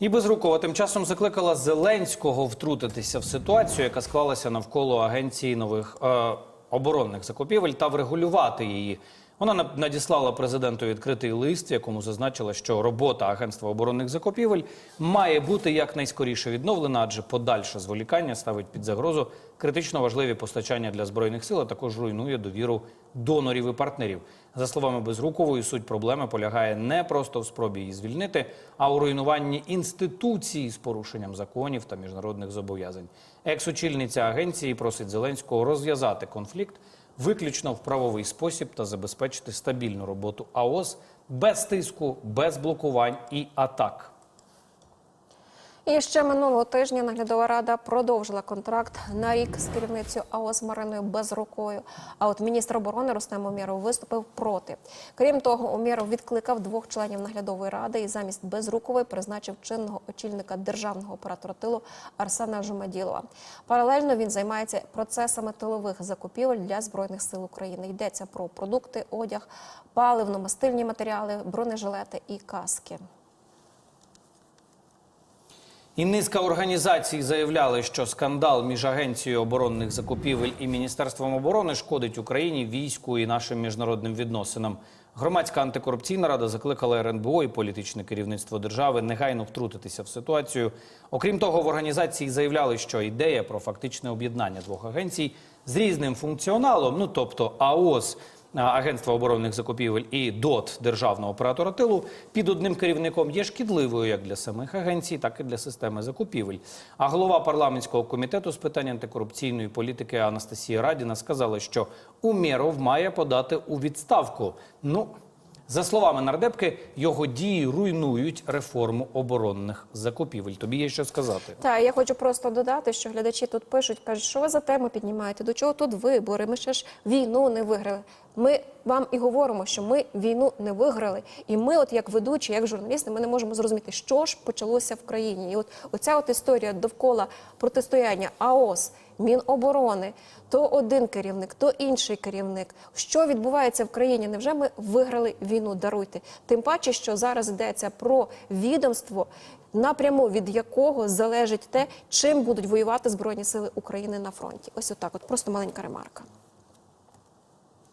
І Безрукова тим часом закликала Зеленського втрутитися в ситуацію, яка склалася навколо агенції нових е, оборонних закупівель та врегулювати її. Вона на- надіслала президенту відкритий лист, в якому зазначила, що робота агентства оборонних закупівель має бути якнайскоріше відновлена, адже подальше зволікання ставить під загрозу критично важливі постачання для збройних сил, а також руйнує довіру донорів і партнерів. За словами Безрукової, суть проблеми полягає не просто в спробі її звільнити, а у руйнуванні інституції з порушенням законів та міжнародних зобов'язань. Екс-очільниця агенції просить Зеленського розв'язати конфлікт виключно в правовий спосіб та забезпечити стабільну роботу АОС без тиску, без блокувань і атак. І ще минулого тижня наглядова рада продовжила контракт на рік з керівницею АОС Мариною Безрукою. А от міністр оборони Рустем Умєров виступив проти. Крім того, Умєров відкликав двох членів наглядової ради і замість Безрукової призначив чинного очільника державного оператора тилу Арсена Жумаділова. Паралельно він займається процесами тилових закупівель для збройних сил України. Йдеться про продукти, одяг, паливно-мастильні матеріали, бронежилети і каски. І низка організацій заявляли, що скандал між агенцією оборонних закупівель і міністерством оборони шкодить Україні, війську і нашим міжнародним відносинам. Громадська антикорупційна рада закликала РНБО і політичне керівництво держави негайно втрутитися в ситуацію. Окрім того, в організації заявляли, що ідея про фактичне об'єднання двох агенцій з різним функціоналом, ну тобто АОС. Агентства оборонних закупівель і ДОТ державного оператора тилу під одним керівником є шкідливою як для самих агенцій, так і для системи закупівель. А голова парламентського комітету з питань антикорупційної політики Анастасія Радіна сказала, що Умєров має подати у відставку. Ну за словами нардепки, його дії руйнують реформу оборонних закупівель. Тобі є що сказати. Так, я хочу просто додати, що глядачі тут пишуть, кажуть, що ви за тему піднімаєте, до чого тут вибори? Ми ще ж війну не виграли. Ми вам і говоримо, що ми війну не виграли, і ми, от як ведучі, як журналісти, ми не можемо зрозуміти, що ж почалося в країні. І от оця от історія довкола протистояння АОС, Міноборони, то один керівник, то інший керівник. Що відбувається в країні? Невже ми виграли війну? Даруйте. Тим паче, що зараз йдеться про відомство, напряму від якого залежить те, чим будуть воювати збройні сили України на фронті. Ось отак, от просто маленька ремарка.